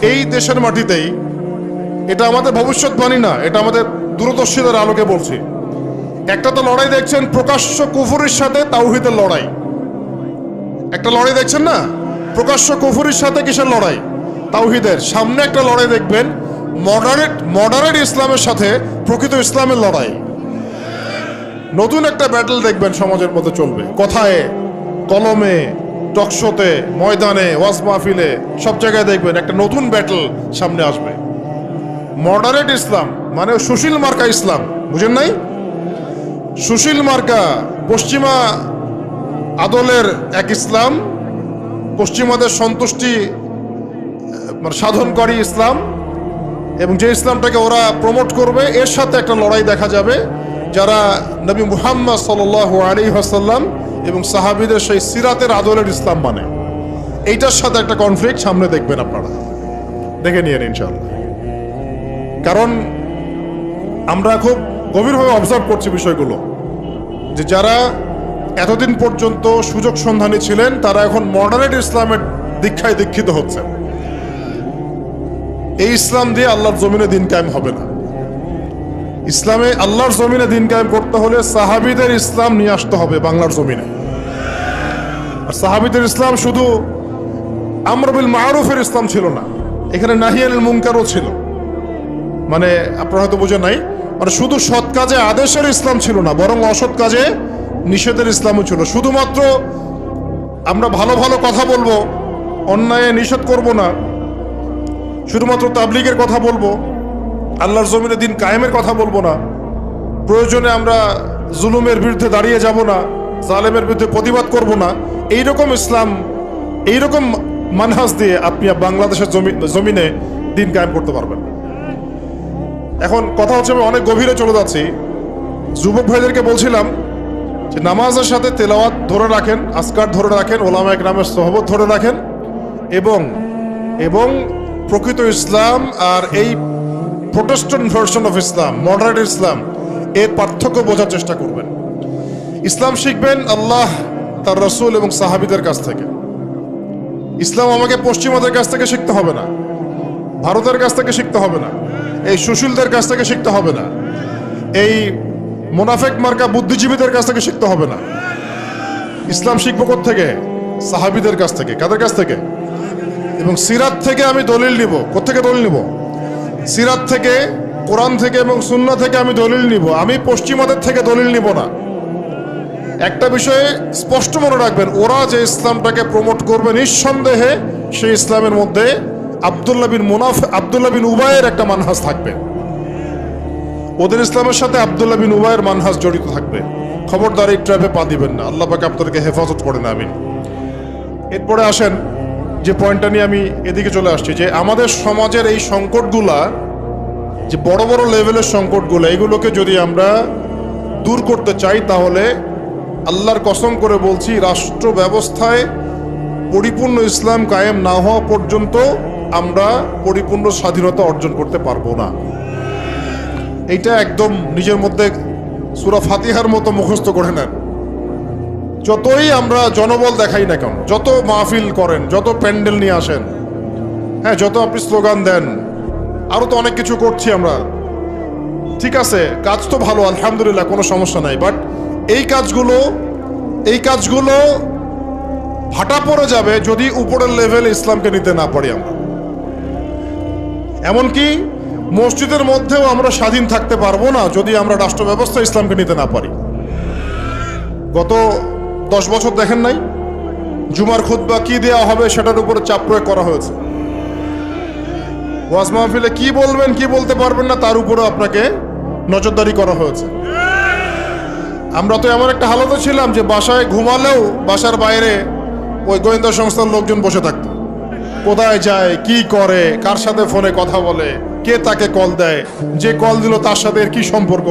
এই দেশের মাটিতেই এটা আমাদের ভবিষ্যৎবাণী না, এটা আমাদের দূরদর্শিতার আলোকে বলছি। একটা তো লড়াই দেখছেন প্রকাশ্য কুফুরের সাথে তাওহিদের লড়াই। একটা লড়াই দেখছেন না? প্রকাশ্য কুফুরের সাথে কিসের লড়াই? তাওহিদের। সামনে একটা লড়াই দেখবেন, মডারেট মডারেট ইসলামের সাথে প্রকৃত ইসলামের লড়াই। নতুন একটা ব্যাটল দেখবেন সমাজের মধ্যে চলবে। কথায়, কলমে টকশোতে ময়দানে, ওয়াজ মাহফিলে, সব জায়গায় দেখবেন একটা নতুন ব্যাটল সামনে আসবে। মডারেট ইসলাম মানে সুশীল মার্কা ইসলাম, বুঝেন নাই? সুশীল মার্কা পশ্চিমা আদলের এক ইসলাম, পশ্চিমাদের সন্তুষ্টি মানে সাধনকারী ইসলাম, এবং যে ইসলামটাকে ওরা প্রমোট করবে, এর সাথে একটা লড়াই দেখা যাবে, যারা নবী মুহাম্মদ সাল আলী হাসাল্লাম এবং সাহাবিদের সেই সিরাতের আদলের ইসলাম মানে। এইটার সাথে একটা কনফ্লিক্ট সামনে দেখবেন আপনারা। দেখে নিয়েন ইনশাল্লাহ কারণ আমরা খুব গভীরভাবে অবজার্ভ করছি বিষয়গুলো। যে যারা এতদিন পর্যন্ত সুযোগ সন্ধানী ছিলেন, তারা এখন মডারেট ইসলামের দীক্ষায় দীক্ষিত হচ্ছে। এই ইসলাম দিয়ে আল্লাহর জমিনে দিন কায়েম হবে না। ইসলামে আল্লাহর জমিনে দিন কায়েম করতে হলে সাহাবিদের ইসলাম নিয়ে আসতে হবে বাংলার জমিনে। আর সাহাবিদের ইসলাম শুধু আমরবিল মারুফের ইসলাম ছিল না, এখানে নাহিয়ানুল মুনকারও ছিল। মানে আপনারা হয়তো বুঝে নাই মানে শুধু সৎ কাজে আদেশের ইসলাম ছিল না, বরং অসৎ কাজে নিষেধের ইসলামও ছিল। শুধুমাত্র আমরা ভালো ভালো কথা বলব, অন্যায় নিষেধ করব না, শুধুমাত্র তাবলিগের কথা বলব, আল্লাহর জমিনে দিন কায়েমের কথা বলব না, প্রয়োজনে আমরা জুলুমের বিরুদ্ধে দাঁড়িয়ে যাব না, জালেমের বিরুদ্ধে প্রতিবাদ করব না এইরকম ইসলাম, এইরকম মানহাজ দিয়ে আপনি বাংলাদেশের জমি জমিনে দিন কায়েম করতে পারবেন। এখন কথা হচ্ছে আমি অনেক গভীরে চলে যাচ্ছি। যুবক ভাইদেরকে বলছিলাম যে নামাজের সাথে তেলাওয়াত ধরে রাখেন আসকার ধরে রাখেন, ওলামা একরামের সহবত ধরে রাখেন এবং এবং প্রকৃত ইসলাম আর এই Protestant version of Islam moderate Islam এর পার্থক্য বোঝার চেষ্টা করবেন। ইসলাম শিখবেন আল্লাহ তার রসুল এবং সাহাবিদের কাছ থেকে। ইসলাম আমাকে পশ্চিমাদের কাছ থেকে শিখতে হবে না। ভারতের কাছ থেকে শিখতে হবে না। এই সুশীলদের কাছ থেকে শিখতে হবে না। এই মোনাফেক মার্কা বুদ্ধিজীবীদের কাছ থেকে শিখতে হবে না। ইসলাম শিখব থেকে সাহাবিদের কাছ থেকে। কাদের কাছ থেকে? এবং সিরাত থেকে আমি দলিল নিব। কোথেকে দলিল নিব? সিরাত থেকে, কোরআন থেকে এবং সুন্না থেকে আমি দলিল নিব। আমি পশ্চিমাদের থেকে দলিল নিব না। একটা বিষয়ে স্পষ্ট মনে রাখবেন, ওরা যে ইসলামটাকে প্রমোট করবে নিঃসন্দেহে সেই ইসলামের মধ্যে আবদুল্লাহ বিন মুনাফ, আবদুল্লাহ বিন উবায়ের একটা মানহাজ থাকবে। ওদের ইসলামের সাথে আবদুল্লাহ বিন উবায়ের মানহাজ জড়িত থাকবে। খবরদার এই ট্র্যাপে পা দিবেন না। আল্লাহ পাকে আপনাদেরকে হেফাজত করে না আমিন। এরপরে আসেন যে পয়েন্টটা নিয়ে আমি এদিকে চলে আসছি, যে আমাদের সমাজের এই সংকটগুলা, যে বড় বড় লেভেলের সংকটগুলো, এগুলোকে যদি আমরা দূর করতে চাই তাহলে আল্লাহর কসম করে বলছি, রাষ্ট্র ব্যবস্থায় পরিপূর্ণ ইসলাম কায়েম না হওয়া পর্যন্ত আমরা পরিপূর্ণ স্বাধীনতা অর্জন করতে পারব না। এইটা একদম নিজের মধ্যে সুরা ফাতিহার মতো মুখস্থ করে নেন। যতই আমরা জনবল দেখাই না কেন, যত মাহফিল করেন, যত প্যান্ডেল নিয়ে আসেন হ্যাঁ যত আপনি স্লোগান দেন, আরও তো অনেক কিছু করছি আমরা। ঠিক আছে, কাজ তো ভালো, আলহামদুলিল্লাহ, কোনো সমস্যা নাই, বাট এই কাজগুলো এই কাজগুলো ভাটা পড়ে যাবে যদি উপরের লেভেলে ইসলামকে নিতে না পারি আমরা। এমনকি মসজিদের মধ্যেও আমরা স্বাধীন থাকতে পারব না যদি আমরা রাষ্ট্র ব্যবস্থা ইসলামকে নিতে না পারি। গত দশ বছর দেখেন নাই? জুমার খুতবা কি দেওয়া হবে সেটার উপরে চাপ প্রয়োগ করা হয়েছে। ওয়াজ মাহফিলে কি বলবেন, কি বলতে পারবেন না তার উপরে আপনাকে নজরদারি করা হয়েছে। আমরা তো এমন একটা হালতে ছিলাম যে বাসায় ঘুমালেও বাসার বাইরে ওই গোয়েন্দা সংস্থার লোকজন বসে থাকতো। কোথায় যায়, কি করে, কার সাথে ফোনে কথা বলে, কে তাকে কল দেয়, যে কল দিল তার সাথে এর কি সম্পর্ক?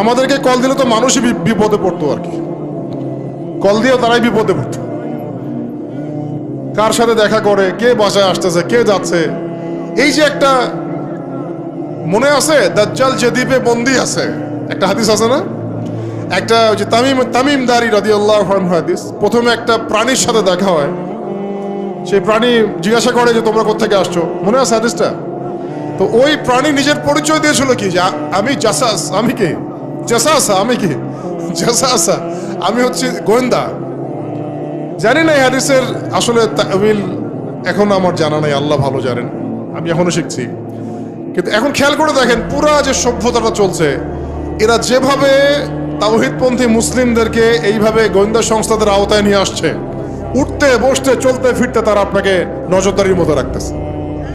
আমাদেরকে কল দিলে তো মানুষই বিপদে পড়তো আর কি। কল দিয়েও তারাই বিপদে পড়তো। কার সাথে দেখা করে, কে বাসায় আসতেছে, কে যাচ্ছে? এই যে একটা মনে আছে, দাজ্জাল যে দ্বীপে বন্দি আছে, একটা হাদিস আছে না? একটা ওই যে তামিম, তামিমদারি আল্লাহ হাদিস, প্রথমে একটা প্রাণীর সাথে দেখা হয়। সেই প্রাণী জিজ্ঞাসা করে যে, তোমরা কোথেকে আসছো? মনে আছে হাদিসটা? তো ওই প্রাণী নিজের পরিচয় দিয়েছিল কি? যে আমি জাসাস, আমি কি? জাসাসা, আমি কি? জাসাসা, আমি হচ্ছে গোয়েন্দা। জানি না হাদিসের আসলে তাবিল এখন আমার জানা নাই, আল্লাহ ভালো জানেন, আমি এখনও শিখছি। কিন্তু এখন খেয়াল করে দেখেন, পুরা যে সভ্যতাটা চলছে, এরা যেভাবে তাওহিদপন্থী মুসলিমদেরকে এইভাবে গোয়েন্দা সংস্থাদের আওতায় নিয়ে আসছে। উঠতে, বসতে, চলতে, ফিরতে তারা আপনাকে নজরদারির মতো রাখতেছে।